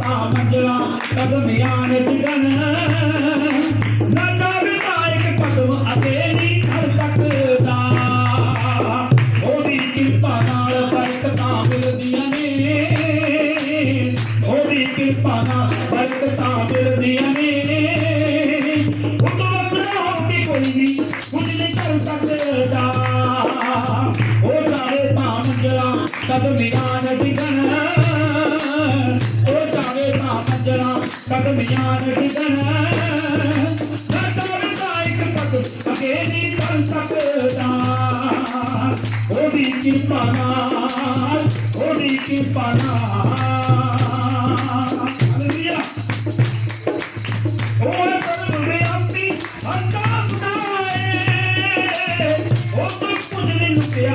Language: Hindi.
मंजरा कदमियान टिकन दादा विधायक कदम अगे कर सकता ओरी कृपा नाल बरकता मिलदियाँ कृपा ना कोई भी कुछ नहीं कर सकता ओ जावे सकम ज्ञान ठिकाना सतर दायक तक सके नी कर सकता ओडी कृपा नाल ओडी कृपा नाल हालेलुया। और कर दे अपनी अंदाज ना है ओ तो कुछ नहीं लुकिया